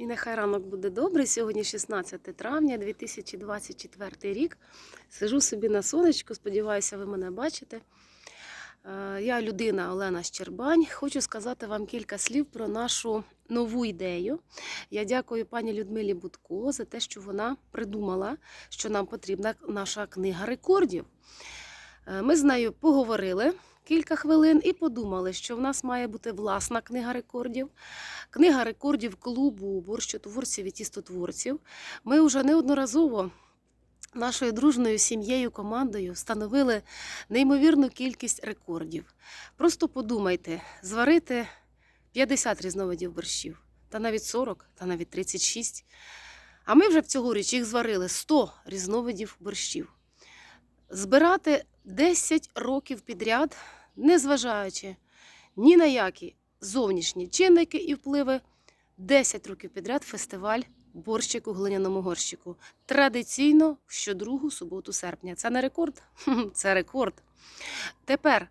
І нехай ранок буде добрий. Сьогодні 16 травня 2024 рік. Сижу собі на сонечку, сподіваюся, ви мене бачите. Е, Я людина Олена Щербань. Хочу сказати вам кілька слів про нашу нову ідею. Я дякую пані Людмилі Будко за те, що вона придумала, що нам потрібна наша книга рекордів. Е, Ми з нею поговорили кілька хвилин і подумали, що в нас має бути власна книга рекордів. Книга рекордів клубу борщотворців і тістотворців. Ми вже неодноразово нашою дружною сім'єю, командою встановили неймовірну кількість рекордів. Просто подумайте, зварити 50 різновидів борщів, та навіть 40, та навіть 36. А ми вже в цьогоріч їх зварили 100 різновидів борщів. Збирати 10 років підряд, незважаючи ні на які зовнішні чинники і впливи, 10 років підряд фестиваль борщик у глиняному горщику. Традиційно щодругу суботу серпня. Це не рекорд? Це рекорд. Тепер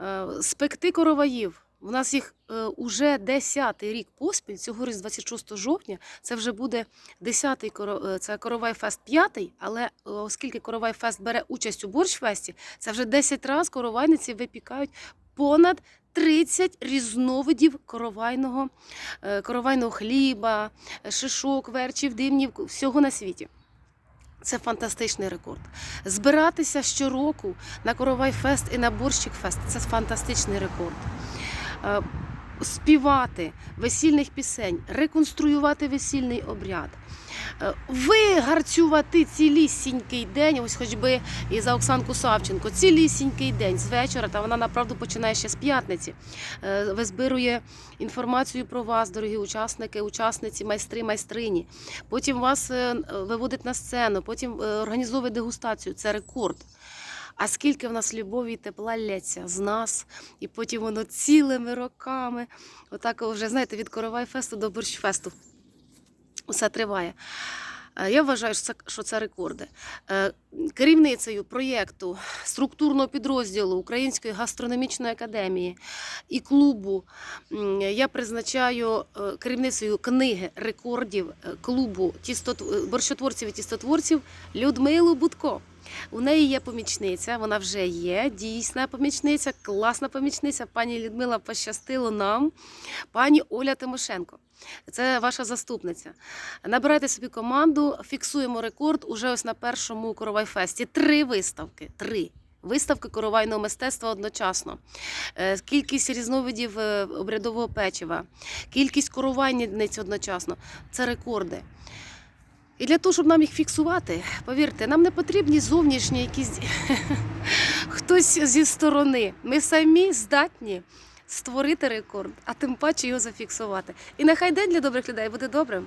е, спекти короваїв. У нас їх е, уже 10-й рік поспіль, цьогоріч 26 жовтня, це вже буде 10-й коро- е, це Коровай Фест 5, але е, оскільки Коровай Фест бере участь у борщфесті, це вже 10 разів коровайниці випікають понад 30 різновидів коровайного, коровайного хліба, шишок, верчів, димнів, всього на світі. Це фантастичний рекорд. Збиратися щороку на Коровай Фест і на Борщик Фест це фантастичний рекорд. Е, Співати весільних пісень, реконструювати весільний обряд, е, вигарцювати цілісінький день, ось хоч би і за Оксанку Савченко, цілісінький день з вечора, та вона направду починає ще з п'ятниці. Е, Визбирує інформацію про вас, дорогі учасники, учасниці, майстри, майстрині. Потім вас виводить на сцену, потім організовує дегустацію. Це рекорд. А скільки в нас любові і тепла лється з нас, і потім воно цілими роками, отак вже, знаєте, від Коровай-фесту до борщфесту. Усе триває. Е, Я вважаю, що це, що це рекорди. Е, Керівницею проєкту структурного підрозділу Української гастрономічної академії і клубу я призначаю е, керівницею книги рекордів клубу борщотворців і тістотворців Людмилу Будко. У неї є помічниця, вона вже є дійсна помічниця, класна помічниця. Пані Людмила пощастило нам, пані Оля Тимошенко. Це ваша заступниця. Набирайте собі команду, фіксуємо рекорд уже ось на першому коровайфесті. Три виставки. Три. Виставки коровайного мистецтва одночасно, Е, кількість різновидів е, обрядового печива, кількість коровайниць одночасно це рекорди. І для того, щоб нам їх фіксувати, повірте, нам не потрібні зовнішні якісь хтось зі сторони. Ми самі здатні створити рекорд, а тим паче його зафіксувати. І нехай день для добрих людей буде добрим.